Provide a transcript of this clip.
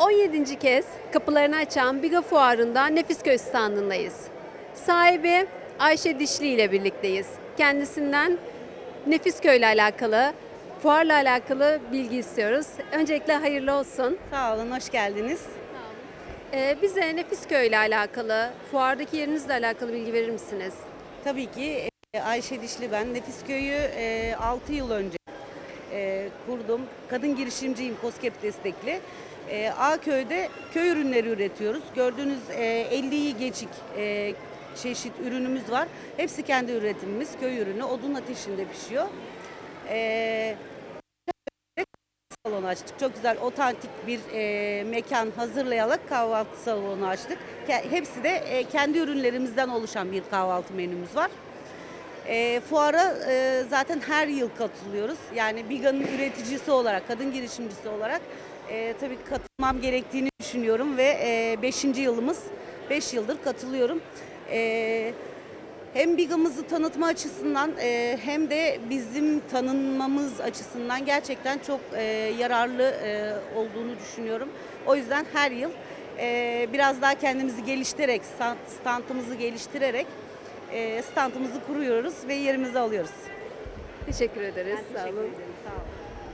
17. kez kapılarını açan Biga Fuarı'nda Nefisköy standındayız. Sahibi Ayşe Dişli ile birlikteyiz. Kendisinden Nefisköy ile alakalı, fuarla alakalı bilgi istiyoruz. Öncelikle hayırlı olsun. Sağ olun, hoş geldiniz. Ee, bize Nefisköy ile alakalı, fuardaki yerinizle alakalı bilgi verir misiniz? Tabii ki e, Ayşe Dişli ben. Nefisköy'ü e, 6 yıl önce e, kurdum. Kadın girişimciyim, COSGAP destekli. E, A-Köy'de köy ürünleri üretiyoruz. Gördüğünüz e, 50'yi geçik e, çeşit ürünümüz var. Hepsi kendi üretimimiz, köy ürünü. Odun ateşinde pişiyor. E, salonu açtık. Çok güzel otantik bir e, mekan hazırlayarak kahvaltı salonu açtık. Hepsi de e, kendi ürünlerimizden oluşan bir kahvaltı menümüz var. E, fuara e, zaten her yıl katılıyoruz. Yani Biga'nın üreticisi olarak, kadın girişimcisi olarak e, tabii katılmam gerektiğini düşünüyorum ve 5. yılımız, 5 yıldır katılıyorum. E, hem Biga'mızı tanıtma açısından e, hem de bizim tanınmamız açısından gerçekten çok e, yararlı e, olduğunu düşünüyorum. O yüzden her yıl e, biraz daha kendimizi geliştirerek, stand- standımızı geliştirerek e, standımızı kuruyoruz ve yerimizi alıyoruz. Teşekkür ederiz. Ben teşekkür ederim. Sağ olun.